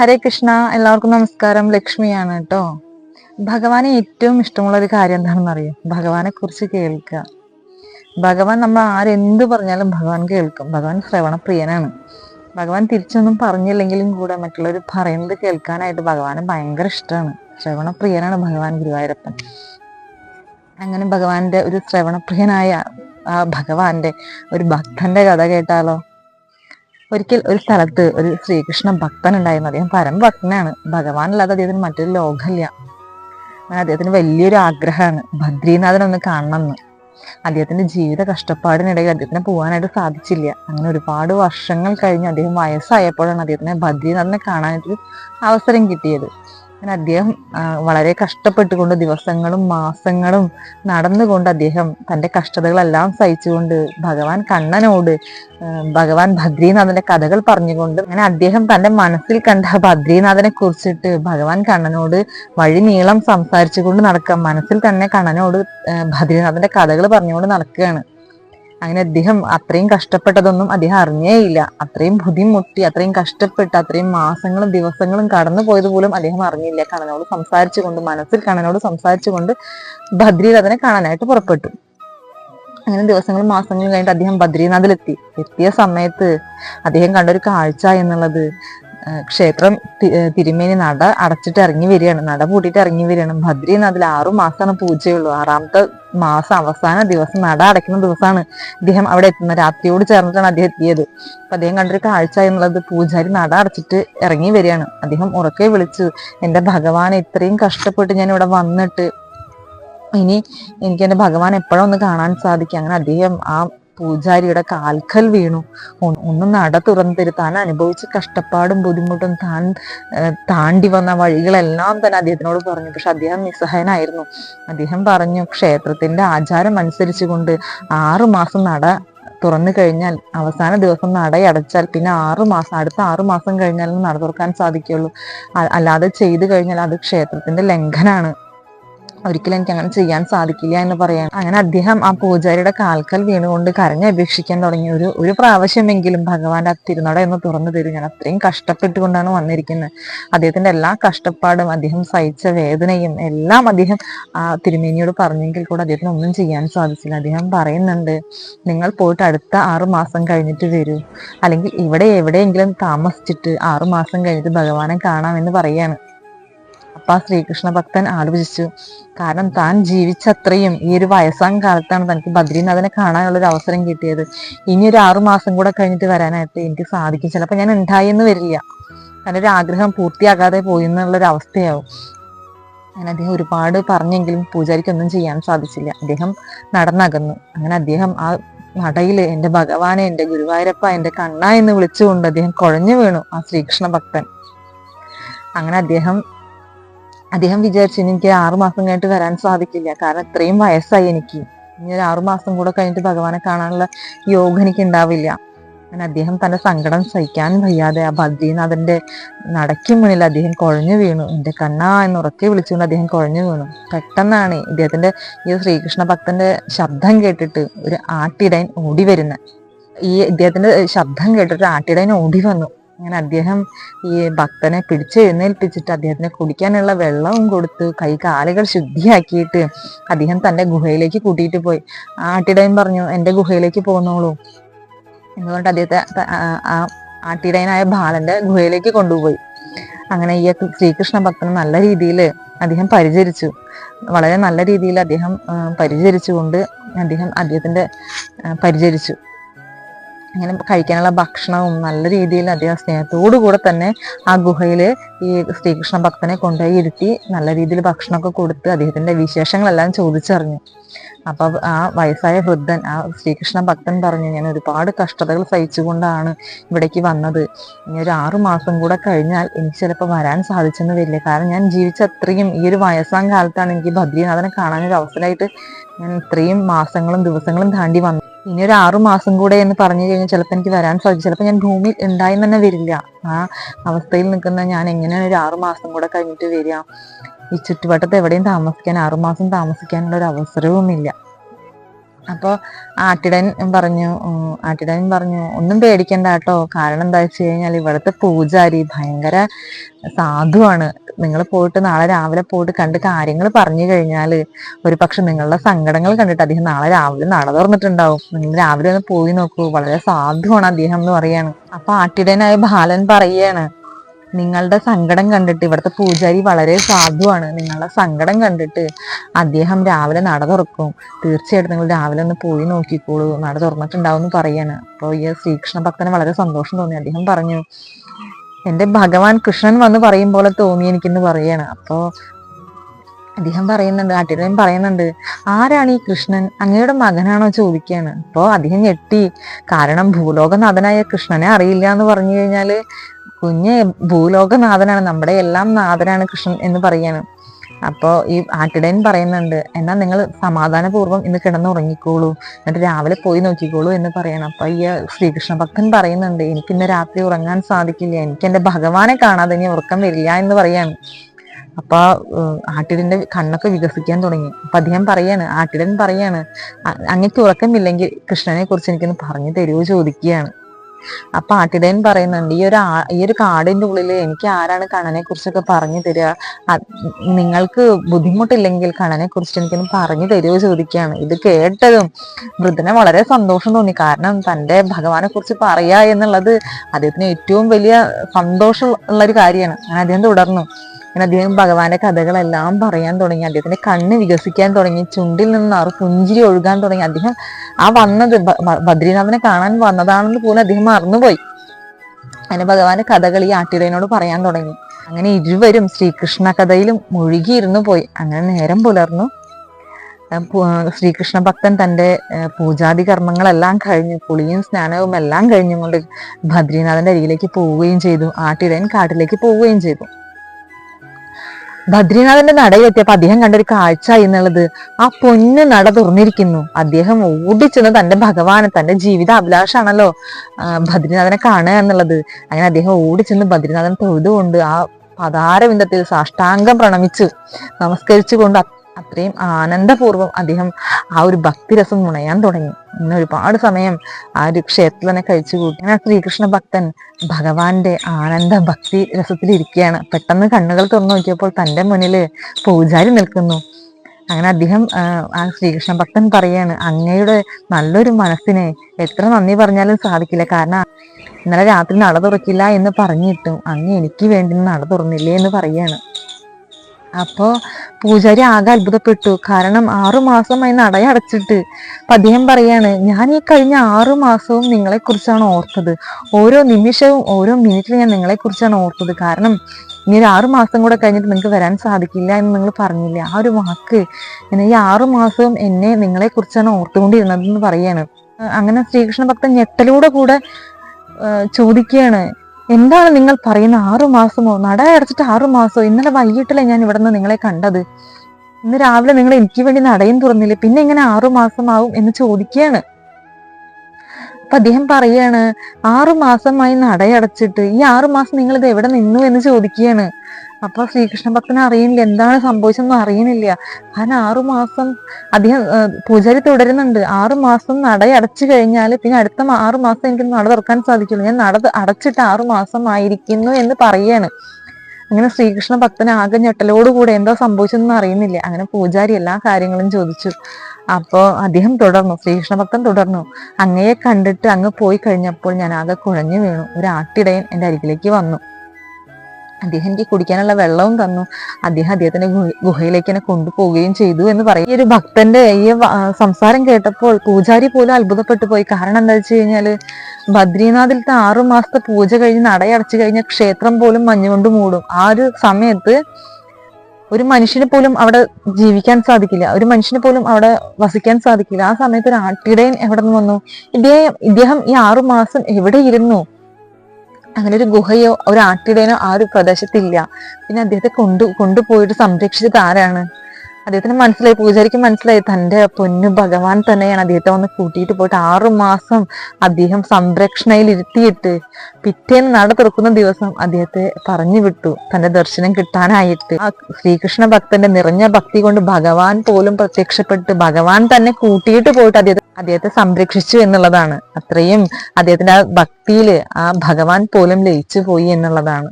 ഹരേ കൃഷ്ണ എല്ലാവർക്കും നമസ്കാരം. ലക്ഷ്മിയാണ് കേട്ടോ. ഭഗവാന് ഏറ്റവും ഇഷ്ടമുള്ള ഒരു കാര്യം എന്താണെന്ന് അറിയാം? ഭഗവാനെ കുറിച്ച് കേൾക്കുക. ഭഗവാൻ നമ്മൾ ആരെന്ത് പറഞ്ഞാലും ഭഗവാൻ കേൾക്കും. ഭഗവാൻ ശ്രവണപ്രിയനാണ്. ഭഗവാൻ തിരിച്ചൊന്നും പറഞ്ഞില്ലെങ്കിലും കൂടെ മറ്റുള്ളവർ പറയുന്നത് കേൾക്കാനായിട്ട് ഭഗവാന് ഭയങ്കര ഇഷ്ടമാണ്. ശ്രവണപ്രിയനാണ് ഭഗവാൻ ഗുരുവായൂരപ്പൻ. അങ്ങനെ ഭഗവാന്റെ ഒരു ശ്രവണപ്രിയനായ ആ ഭഗവാന്റെ ഒരു ഭക്തന്റെ കഥ കേട്ടാലോ? ഒരിക്കൽ ഒരു സ്ഥലത്ത് ഒരു ശ്രീകൃഷ്ണ ഭക്തൻ ഉണ്ടായിരുന്നു. അദ്ദേഹം പരമഭക്തനാണ് ഭഗവാനല്ലാതെ അദ്ദേഹത്തിന് മറ്റൊരു ലോകമില്ല. അദ്ദേഹത്തിന് വലിയൊരു ആഗ്രഹമാണ്. ബദ്രീനാഥനൊന്ന് കാണണമെന്ന് അദ്ദേഹത്തിന്റെ ജീവിത കഷ്ടപ്പാടിനിടയിൽ അദ്ദേഹത്തിന് പോകാനായിട്ട് സാധിച്ചില്ല. അങ്ങനെ ഒരുപാട് വർഷങ്ങൾ കഴിഞ്ഞ് അദ്ദേഹം വയസ്സായപ്പോഴാണ് അദ്ദേഹത്തിന് ബദ്രീനാഥനെ കാണാനായിട്ട് അവസരം കിട്ടിയത്. അങ്ങനെ അദ്ദേഹം വളരെ കഷ്ടപ്പെട്ടുകൊണ്ട് ദിവസങ്ങളും മാസങ്ങളും നടന്നുകൊണ്ട് അദ്ദേഹം തന്റെ കഷ്ടതകളെല്ലാം സഹിച്ചുകൊണ്ട് ഭഗവാൻ കണ്ണനോട് ഭഗവാൻ ബദ്രീനാഥന്റെ കഥകൾ പറഞ്ഞുകൊണ്ട് അങ്ങനെ അദ്ദേഹം തന്റെ മനസ്സിൽ കണ്ട ഭദ്രീനാഥനെ കുറിച്ചിട്ട് ഭഗവാൻ കണ്ണനോട് വഴി നീളം സംസാരിച്ചുകൊണ്ട് നടക്കുക മനസ്സിൽ തന്നെ കണ്ണനോട് ഭദ്രീനാഥന്റെ കഥകൾ പറഞ്ഞുകൊണ്ട് നടക്കുകയാണ്. അങ്ങനെ അദ്ദേഹം അത്രയും കഷ്ടപ്പെട്ടതൊന്നും അദ്ദേഹം അറിഞ്ഞേയില്ല. അത്രയും ബുദ്ധിമുട്ടി അത്രയും കഷ്ടപ്പെട്ട് അത്രയും മാസങ്ങളും ദിവസങ്ങളും കടന്നു പോയത് പോലും അദ്ദേഹം അറിഞ്ഞില്ല. കണനോട് സംസാരിച്ചുകൊണ്ട് മനസ്സിൽ കണനോട് സംസാരിച്ചുകൊണ്ട് ഭദ്രീനാഥനെ കാണാനായിട്ട് പുറപ്പെട്ടു. അങ്ങനെ ദിവസങ്ങളും മാസങ്ങളും കഴിഞ്ഞിട്ട് അദ്ദേഹം ബദ്രീനാഥിലെത്തി എത്തിയ സമയത്ത് അദ്ദേഹം കണ്ടൊരു കാഴ്ച എന്നുള്ളത് ക്ഷേത്രം തിരുമേനി നട അടച്ചിട്ട് ഇറങ്ങി വരികയാണ്. നട പൂട്ടിയിട്ട് ഇറങ്ങി വരികയാണ്. ബദ്രീനാഥിൽ ആറു മാസമാണ് പൂജയുള്ളൂ. ആറാമത്തെ മാസം അവസാന ദിവസം നട അടയ്ക്കുന്ന ദിവസമാണ് അദ്ദേഹം അവിടെ എത്തുന്നത്. രാത്രിയോട് ചേർന്നിട്ടാണ് അദ്ദേഹം എത്തിയത്. അപ്പൊ അദ്ദേഹം കണ്ടൊരു കാഴ്ച എന്നുള്ളത് പൂജാരി നട അടച്ചിട്ട് ഇറങ്ങി വരികയാണ്. അദ്ദേഹം ഉറക്കെ വിളിച്ചു എന്റെ ഭഗവാൻ ഇത്രയും കഷ്ടപ്പെട്ട് ഞാൻ ഇവിടെ വന്നിട്ട് ഇനി എനിക്ക് എന്റെ ഭഗവാൻ എപ്പോഴും ഒന്ന് കാണാൻ സാധിക്കും അങ്ങനെ അദ്ദേഹം ആ പൂജാരിയുടെ കാൽക്കൽ വീണു. ഒന്ന് നട തുറന്നു തരും താൻ അനുഭവിച്ച കഷ്ടപ്പാടും ബുദ്ധിമുട്ടും താൻ താണ്ടി വന്ന വഴികളെല്ലാം തന്നെ അദ്ദേഹത്തിനോട് പറഞ്ഞു. പക്ഷെ അദ്ദേഹം നിസ്സഹായനായിരുന്നു. അദ്ദേഹം പറഞ്ഞു ക്ഷേത്രത്തിന്റെ ആചാരം അനുസരിച്ചുകൊണ്ട് ആറു മാസം നട തുറന്നു കഴിഞ്ഞാൽ അവസാന ദിവസം നടയടച്ചാൽ പിന്നെ ആറു മാസം അടുത്ത ആറു മാസം കഴിഞ്ഞാലും നട തുറക്കാൻ സാധിക്കുള്ളൂ അല്ലാതെ ചെയ്തു കഴിഞ്ഞാൽ അത് ക്ഷേത്രത്തിന്റെ ലംഘനാണ് ഒരിക്കലും എനിക്ക് അങ്ങനെ ചെയ്യാൻ സാധിക്കില്ല എന്ന് പറയാൻ. അങ്ങനെ അദ്ദേഹം ആ പൂജാരിയുടെ കാൽക്കൽ വീണുകൊണ്ട് കരഞ്ഞപേക്ഷിക്കാൻ തുടങ്ങി. ഒരു ഒരു പ്രാവശ്യമെങ്കിലും ഭഗവാന്റെ തിരുനട എന്ന് തുറന്നു തരും. ഞാൻ അത്രയും കഷ്ടപ്പെട്ടുകൊണ്ടാണ് വന്നിരിക്കുന്നത്. അദ്ദേഹത്തിന്റെ എല്ലാ കഷ്ടപ്പാടും അദ്ദേഹം സഹിച്ച വേദനയും എല്ലാം അദ്ദേഹം ആ തിരുമേനിയോട് പറഞ്ഞെങ്കിൽ കൂടെ അദ്ദേഹത്തിന് ഒന്നും ചെയ്യാൻ സാധിച്ചില്ല. അദ്ദേഹം പറയുന്നുണ്ട് നിങ്ങൾ പോയിട്ട് അടുത്ത ആറു മാസം കഴിഞ്ഞിട്ട് വരൂ. അല്ലെങ്കിൽ ഇവിടെ എവിടെയെങ്കിലും താമസിച്ചിട്ട് ആറു മാസം കഴിഞ്ഞിട്ട് ഭഗവാനെ കാണാമെന്ന് പറയാണ് അപ്പൊ ആ ശ്രീകൃഷ്ണ ഭക്തൻ ആലോചിച്ചു. കാരണം താൻ ജീവിച്ചത്രയും ഈ ഒരു വയസ്സാം കാലത്താണ് തനിക്ക് ബദ്രീനാഥനെ കാണാനുള്ള ഒരു അവസരം കിട്ടിയത്. ഇനി ഒരു ആറു മാസം കൂടെ കഴിഞ്ഞിട്ട് വരാനായിട്ട് എനിക്ക് സാധിക്കും. ചിലപ്പോൾ ഞാൻ ഉണ്ടായെന്ന് വരില്ല. തന്റെ ഒരു ആഗ്രഹം പൂർത്തിയാകാതെ പോയി എന്നുള്ളൊരു അവസ്ഥയാവും. അങ്ങനെ അദ്ദേഹം ഒരുപാട് പറഞ്ഞെങ്കിലും പൂജാരിക്ക് ഒന്നും ചെയ്യാൻ സാധിച്ചില്ല. അദ്ദേഹം നടന്നകന്നു. അങ്ങനെ അദ്ദേഹം ആ നടയിൽ എന്റെ ഭഗവാനെ എന്റെ ഗുരുവായൂരപ്പ എന്റെ കണ്ണ എന്ന് വിളിച്ചുകൊണ്ട് അദ്ദേഹം കുഴഞ്ഞു വീണു ആ ശ്രീകൃഷ്ണ ഭക്തൻ അങ്ങനെ അദ്ദേഹം അദ്ദേഹം വിചാരിച്ചു എനിക്ക് ആറുമാസം കഴിഞ്ഞിട്ട് വരാൻ സാധിക്കില്ല. കാരണം ഇത്രയും വയസ്സായി എനിക്ക്. ഇനി ഒരു ആറുമാസം കൂടെ കഴിഞ്ഞിട്ട് ഭഗവാനെ കാണാനുള്ള യോഗം എനിക്ക് ഉണ്ടാവില്ല. അങ്ങനെ അദ്ദേഹം തന്റെ സങ്കടം സഹിക്കാൻ വയ്യാതെ ആ ബദ്രീനാഥന്റെ നടക്കും മുന്നിൽ അദ്ദേഹം കുഴഞ്ഞു വീണു. എന്റെ കണ്ണ എന്ന് ഉറക്കെ വിളിച്ചുകൊണ്ട് അദ്ദേഹം കുഴഞ്ഞു വീണു. പെട്ടെന്നാണ് ഇദ്ദേഹത്തിന്റെ ഈ ശ്രീകൃഷ്ണ ഭക്തന്റെ ശബ്ദം കേട്ടിട്ട് ഒരു ആട്ടിടയൻ ഓടി വരുന്നത്. ഈ ഇദ്ദേഹത്തിന്റെ ശബ്ദം കേട്ടിട്ട് ആട്ടിടയൻ ഓടി വന്നു. അങ്ങനെ അദ്ദേഹം ഈ ഭക്തനെ പിടിച്ചെഴുന്നേൽപ്പിച്ചിട്ട് അദ്ദേഹത്തിന് കുടിക്കാനുള്ള വെള്ളവും കൊടുത്ത് കൈ കാലുകൾ ശുദ്ധിയാക്കിയിട്ട് അദ്ദേഹം തന്റെ ഗുഹയിലേക്ക് കൂട്ടിയിട്ട് പോയി. ആ ആട്ടിടയൻ പറഞ്ഞു എന്റെ ഗുഹയിലേക്ക് പോന്നോളൂ. എന്നുകൊണ്ട് അദ്ദേഹത്തെ ആ- ആട്ടിടയനായ ബാലന്റെ ഗുഹയിലേക്ക് കൊണ്ടുപോയി. അങ്ങനെ ഈ ശ്രീകൃഷ്ണ ഭക്തനെ നല്ല രീതിയിൽ അദ്ദേഹം പരിചരിച്ചു. വളരെ നല്ല രീതിയിൽ അദ്ദേഹം പരിചരിച്ചുകൊണ്ട് അദ്ദേഹം അദ്ദേഹത്തിന്റെ പരിചരിച്ചു. അങ്ങനെ കഴിക്കാനുള്ള ഭക്ഷണവും നല്ല രീതിയിൽ അദ്ദേഹം സ്നേഹത്തോടു കൂടെ തന്നെ ആ ഗുഹയിൽ ഈ ശ്രീകൃഷ്ണ ഭക്തനെ കൊണ്ടുപോയി ഇരുത്തി നല്ല രീതിയിൽ ഭക്ഷണമൊക്കെ കൊടുത്ത് അദ്ദേഹത്തിന്റെ വിശേഷങ്ങളെല്ലാം ചോദിച്ചറിഞ്ഞു. അപ്പൊ ആ വയസ്സായ വൃദ്ധൻ ആ ശ്രീകൃഷ്ണ ഭക്തൻ പറഞ്ഞു ഞാൻ ഒരുപാട് കഷ്ടതകൾ സഹിച്ചുകൊണ്ടാണ് ഇവിടേക്ക് വന്നത്. ഇനി ഒരു ആറു മാസം കൂടെ കഴിഞ്ഞാൽ എനിക്ക് ചിലപ്പോൾ വരാൻ സാധിച്ചെന്ന് വരില്ല. കാരണം ഞാൻ ജീവിച്ച അത്രയും ഈ ഒരു വയസ്സാം കാലത്താണ് എനിക്ക് ബദ്രീനാഥനെ കാണാനൊരു അവസരമായിട്ട് ഞാൻ ഇത്രയും മാസങ്ങളും ദിവസങ്ങളും താണ്ടി വന്നു ഇനി ഒരു ആറു മാസം കൂടെ എന്ന് പറഞ്ഞു കഴിഞ്ഞാൽ ചിലപ്പോൾ എനിക്ക് വരാൻ സാധിക്കും. ചിലപ്പോൾ ഞാൻ ഭൂമിയിൽ ഉണ്ടായെന്ന് തന്നെ വരില്ല. ആ അവസ്ഥയിൽ നിൽക്കുന്ന ഞാൻ എങ്ങനെയാണ് ഒരു ആറു മാസം കൂടെ കഴിഞ്ഞിട്ട് വരിക? ഈ ചുറ്റുവട്ടത്ത് എവിടെയും താമസിക്കാൻ ആറുമാസം താമസിക്കാനുള്ള ഒരു അവസരവുമില്ല. അപ്പോൾ ആട്ടിടൻ പറഞ്ഞു ആട്ടിടൻ പറഞ്ഞു ഒന്നും പേടിക്കണ്ട കേട്ടോ. കാരണം എന്താ വെച്ച് കഴിഞ്ഞാൽ ഇവിടുത്തെ പൂജാരി ഭയങ്കര സാധുവാണ്. നിങ്ങൾ പോയിട്ട് നാളെ രാവിലെ പോയിട്ട് കണ്ട് കാര്യങ്ങൾ പറഞ്ഞു കഴിഞ്ഞാൽ ഒരു പക്ഷെ നിങ്ങളുടെ സങ്കടങ്ങൾ കണ്ടിട്ട് അദ്ദേഹം നാളെ രാവിലെ നട തുറന്നിട്ടുണ്ടാവും. നിങ്ങൾ രാവിലെ ഒന്ന് പോയി നോക്കൂ. വളരെ സാധുവാണ് അദ്ദേഹം എന്ന് പറയാണ്. അപ്പൊ ആട്ടിടനായ ബാലൻ പറയാണ് നിങ്ങളുടെ സങ്കടം കണ്ടിട്ട് ഇവിടുത്തെ പൂജാരി വളരെ സാധുവാണ്. നിങ്ങളുടെ സങ്കടം കണ്ടിട്ട് അദ്ദേഹം രാവിലെ നട തുറക്കും. തീർച്ചയായിട്ടും നിങ്ങൾ രാവിലെ ഒന്ന് പോയി നോക്കിക്കോളൂ. നട തുറന്നിട്ടുണ്ടാവും എന്ന് പറയാണ്. അപ്പോൾ ഈ ശ്രീകൃഷ്ണ ഭക്തന് വളരെ സന്തോഷം തോന്നി. അദ്ദേഹം പറഞ്ഞു എന്റെ ഭഗവാൻ കൃഷ്ണൻ വന്ന് പറയും പോലെ തോന്നി എനിക്കെന്ന് പറയാണ്. അപ്പോൾ അദ്ദേഹം പറയുന്നുണ്ട് ആട്ടിടയൻ പറയുന്നുണ്ട് ആരാണ് ഈ കൃഷ്ണൻ? അങ്ങയുടെ മകനാണോ? ചോദിക്കുകയാണ്. അപ്പോൾ അദ്ദേഹം ഞെട്ടി. കാരണം ഭൂലോകനാഥനായ കൃഷ്ണനെ അറിയില്ല എന്ന് പറഞ്ഞു കഴിഞ്ഞാൽ കുഞ്ഞ് ഭൂലോകനാഥനാണ് നമ്മുടെ എല്ലാം നാഥനാണ് കൃഷ്ണൻ എന്ന് പറയാണ്. അപ്പോൾ ഈ ആട്ടിടയൻ പറയുന്നുണ്ട് എന്നാൽ നിങ്ങൾ സമാധാനപൂർവം ഇന്ന് കിടന്നുറങ്ങിക്കോളൂ എന്നിട്ട് രാവിലെ പോയി നോക്കിക്കോളൂ എന്ന് പറയണം. അപ്പൊ ഈ ശ്രീകൃഷ്ണ ഭക്തൻ പറയുന്നുണ്ട് എനിക്ക് ഇന്ന് രാത്രി ഉറങ്ങാൻ സാധിക്കില്ല എനിക്ക് എന്റെ ഭഗവാനെ കാണാതെ ഇനി ഉറക്കം വരില്ല എന്ന് പറയാണ്. അപ്പൊ ആട്ടിടന്റെ കണ്ണൊക്കെ വികസിക്കാൻ തുടങ്ങി. അപ്പൊ അദ്ദേഹം പറയാണ് ആട്ടിടൻ പറയാണ് "അ- അങ്ങക്ക് ഉറക്കമില്ലെങ്കിൽ കൃഷ്ണനെ കുറിച്ച് എനിക്കൊന്ന് പറഞ്ഞു തരുമോ ചോദിക്കുകയാണ്. അപ്പൊ ആട്ടിടയൻ പറയുന്നുണ്ട് ഈ ഒരു ഈ ഒരു കാടിന്റെ ഉള്ളിൽ എനിക്ക് ആരാണ് കണ്ണനെ കുറിച്ചൊക്കെ പറഞ്ഞു തരിക? നിങ്ങൾക്ക് ബുദ്ധിമുട്ടില്ലെങ്കിൽ കണ്ണനെ കുറിച്ച് എനിക്കൊന്ന് പറഞ്ഞു തരുമോ ചോദിക്കുകയാണ്. ഇത് കേട്ടതും വൃദ്ധനെ വളരെ സന്തോഷം തോന്നി. കാരണം തന്റെ ഭഗവാനെ കുറിച്ച് പറയാ എന്നുള്ളത് അദ്ദേഹത്തിന് ഏറ്റവും വലിയ സന്തോഷം ഉള്ള ഒരു കാര്യമാണ്. അങ്ങനെ അദ്ദേഹം തുടർന്നു. അങ്ങനെ അദ്ദേഹം ഭഗവാന്റെ കഥകളെല്ലാം പറയാൻ തുടങ്ങി അദ്ദേഹത്തിന്റെ കണ്ണ് വികസിക്കാൻ തുടങ്ങി ചുണ്ടിൽ നിന്ന് അറു പുഞ്ചിരി ഒഴുകാൻ തുടങ്ങി. അദ്ദേഹം ആ വന്നത് ബദ്രീനാഥനെ കാണാൻ വന്നതാണെന്ന് പോലും അദ്ദേഹം മറന്നുപോയി. അങ്ങനെ ഭഗവാന്റെ കഥകൾ ഈ ആട്ടിടയനോട് പറയാൻ തുടങ്ങി. അങ്ങനെ ഇരുവരും ശ്രീകൃഷ്ണ കഥയിലും മുഴുകിയിരുന്നു പോയി. അങ്ങനെ നേരം പുലർന്നു. ശ്രീകൃഷ്ണ ഭക്തൻ തന്റെ പൂജാതി കർമ്മങ്ങളെല്ലാം കഴിഞ്ഞു. കുളിയും സ്നാനവും എല്ലാം കഴിഞ്ഞുകൊണ്ട് ബദ്രീനാഥന്റെ അരികിലേക്ക് പോവുകയും ചെയ്തു. ആട്ടിടയൻ കാട്ടിലേക്ക് പോവുകയും ചെയ്തു. ബദ്രീനാഥന്റെ നടയിലെത്തിയപ്പോ അദ്ദേഹം കണ്ടൊരു കാഴ്ച എന്നുള്ളത്. ആ പൊന്ന് നട തുറന്നിരിക്കുന്നു. അദ്ദേഹം ഓടിച്ചെന്ന് തന്റെ ഭഗവാനെ തന്റെ ജീവിത അഭിലാഷാണല്ലോ ബദ്രിനാഥനെ കാണുക എന്നുള്ളത്. അങ്ങനെ അദ്ദേഹം ഓടിച്ചെന്ന് ബദ്രിനാഥൻ തൊഴുതുകൊണ്ട് ആ പതാരവിന്ദത്തിൽ സാഷ്ടാംഗം പ്രണമിച്ച് നമസ്കരിച്ചുകൊണ്ട് അത്രയും ആനന്ദപൂർവം അദ്ദേഹം ആ ഒരു ഭക്തിരസം മുണയാൻ തുടങ്ങി. ഇന്ന് ഒരുപാട് സമയം ആ ഒരു ക്ഷേത്രത്തിൽ തന്നെ കഴിച്ചു കൂട്ടി. ആ ശ്രീകൃഷ്ണ ഭക്തൻ ഭഗവാന്റെ ആനന്ദ ഭക്തി രസത്തിലിരിക്കുകയാണ്. പെട്ടെന്ന് കണ്ണുകൾ തുറന്നു നോക്കിയപ്പോൾ തന്റെ മുന്നിൽ പൂജാരി നിൽക്കുന്നു. അങ്ങനെ അദ്ദേഹം ആ ശ്രീകൃഷ്ണ ഭക്തൻ പറയാണ് അങ്ങയുടെ നല്ലൊരു മനസ്സിനെ എത്ര നന്ദി പറഞ്ഞാലും സാധിക്കില്ല. കാരണം ഇന്നലെ രാത്രി നട തുറക്കില്ല എന്ന് പറഞ്ഞിട്ടും അങ്ങ് എനിക്ക് വേണ്ടി നട തുറന്നില്ലേ എന്ന് പറയാണ്. അപ്പോ പൂജാരി ആകെ അത്ഭുതപ്പെട്ടു. കാരണം ആറു മാസമായി നടയടച്ചിട്ട് അപ്പൊ അദ്ദേഹം പറയാണ് ഞാൻ ഈ കഴിഞ്ഞ ആറു മാസവും നിങ്ങളെ കുറിച്ചാണ് ഓർത്തത്. ഓരോ നിമിഷവും ഓരോ മിനിറ്റിലും ഞാൻ നിങ്ങളെ കുറിച്ചാണ് ഓർത്തത്. കാരണം ഇനി ഒരു ആറു മാസം കൂടെ കഴിഞ്ഞിട്ട് നിങ്ങൾക്ക് വരാൻ സാധിക്കില്ല എന്ന് നിങ്ങൾ പറഞ്ഞില്ലേ? ആ ഒരു വാക്ക്. എന്നെ ഈ ആറു മാസവും എന്നെ നിങ്ങളെ കുറിച്ചാണ് ഓർത്തുകൊണ്ടിരുന്നത് എന്ന് പറയാണ് അങ്ങനെ ശ്രീകൃഷ്ണ ഭക്തൻ ഞെട്ടലൂടെ കൂടെ ചോദിക്കുകയാണ്. എന്താണ് നിങ്ങൾ പറയുന്ന ആറു മാസമോ? നട അടച്ചിട്ട് ആറു മാസമോ? ഇന്നലെ വൈകിട്ടല്ലേ ഞാൻ ഇവിടെ നിന്ന് നിങ്ങളെ കണ്ടത്. ഇന്ന് രാവിലെ നിങ്ങൾ എനിക്ക് വേണ്ടി നടയും തുറന്നില്ലേ? പിന്നെ എങ്ങനെ ആറു മാസമാവും എന്ന് ചോദിക്കുകയാണ്. അപ്പൊ അദ്ദേഹം പറയാണ് ആറു മാസമായി നടയടച്ചിട്ട് ഈ ആറു മാസം നിങ്ങൾ ഇത് എവിടെ നിന്നു എന്ന് ചോദിക്കുകയാണ്. അപ്പൊ ശ്രീകൃഷ്ണ ഭക്തന് അറിയുന്നില്ല എന്താണ് സംഭവിച്ചതെന്ന് അറിയുന്നില്ല കാരണം ആറുമാസം അദ്ദേഹം പൂജാരി തുടരുന്നുണ്ട്. ആറുമാസം നടയടച്ചു കഴിഞ്ഞാൽ പിന്നെ അടുത്ത ആറുമാസം മാസം എനിക്ക് നട തുറക്കാൻ സാധിക്കുള്ളൂ. ഞാൻ നട അടച്ചിട്ട് ആറുമാസം ആയിരിക്കുന്നു എന്ന് പറയാണ്. അങ്ങനെ ശ്രീകൃഷ്ണ ഭക്തൻ ആകെ ഞെട്ടലോടുകൂടെ എന്തോ സംഭവിച്ചെന്ന് അറിയുന്നില്ല. അങ്ങനെ പൂജാരി എല്ലാ കാര്യങ്ങളും ചോദിച്ചു. അപ്പോ അദ്ദേഹം തുടർന്നു. ശ്രീകൃഷ്ണ ഭക്തൻ തുടർന്നു. അങ്ങയെ കണ്ടിട്ട് അങ്ങ് പോയി കഴിഞ്ഞപ്പോൾ ഞാൻ ആകെ കുഴഞ്ഞു വീണു. ഒരു ആട്ടിടയൻ എന്റെ അരികിലേക്ക് വന്നു. അദ്ദേഹം എനിക്ക് കുടിക്കാനുള്ള വെള്ളവും തന്നു. അദ്ദേഹം അദ്ദേഹത്തിന്റെ ഗുഹ- ഗുഹയിലേക്ക് എന്നെ കൊണ്ടുപോവുകയും ചെയ്തു എന്ന് പറയും. ഈ ഒരു ഭക്തന്റെ ഈ സംസാരം കേട്ടപ്പോൾ പൂജാരി പോലും അത്ഭുതപ്പെട്ടു പോയി. കാരണം എന്താ വെച്ച് കഴിഞ്ഞാൽ ബദ്രീനാഥിലത്തെ ആറു മാസത്തെ പൂജ കഴിഞ്ഞ് നടയടച്ചു കഴിഞ്ഞ ക്ഷേത്രം പോലും മഞ്ഞുകൊണ്ട് മൂടും. ആ ഒരു സമയത്ത് ഒരു മനുഷ്യന് പോലും അവിടെ ജീവിക്കാൻ സാധിക്കില്ല. ഒരു മനുഷ്യന് പോലും അവിടെ വസിക്കാൻ സാധിക്കില്ല. ആ സമയത്ത് ഒരു ആട്ടിടയൻ എവിടെ നിന്ന് വന്നു? ഇദ്ദേഹം ഇദ്ദേഹം ഈ ആറു മാസം എവിടെ ഇരുന്നു? അങ്ങനെ ഒരു ഗുഹയോ ഒരു ആട്ടിടേനോ ആ ഒരു പ്രദേശത്തില്ല. പിന്നെ അദ്ദേഹത്തെ കൊണ്ടു കൊണ്ടുപോയിട്ട് സംരക്ഷിച്ചത് ആരാണ്? അദ്ദേഹത്തിന് മനസ്സിലായി. പൂജാരിക്ക് മനസ്സിലായി. തന്റെ പൊന്നു ഭഗവാൻ തന്നെയാണ് അദ്ദേഹത്തെ വന്ന് കൂട്ടിയിട്ട് പോയിട്ട് ആറു മാസം അദ്ദേഹം സംരക്ഷണയിൽ ഇരുത്തിയിട്ട് പിറ്റേന്ന് നട തുറക്കുന്ന ദിവസം അദ്ദേഹത്തെ പറഞ്ഞു വിട്ടു. തന്റെ ദർശനം കിട്ടാനായിട്ട്. ആ ശ്രീകൃഷ്ണ ഭക്തന്റെ നിറഞ്ഞ ഭക്തി കൊണ്ട് ഭഗവാൻ പോലും പ്രത്യക്ഷപ്പെട്ട് ഭഗവാൻ തന്നെ കൂട്ടിയിട്ട് പോയിട്ട് അദ്ദേഹത്തെ അദ്ദേഹത്തെ സംരക്ഷിച്ചു എന്നുള്ളതാണ്. അത്രയും അദ്ദേഹത്തിന്റെ ആ ഭക്തിയിൽ ആ ഭഗവാൻ പോലും ലയിച്ചു പോയി എന്നുള്ളതാണ്.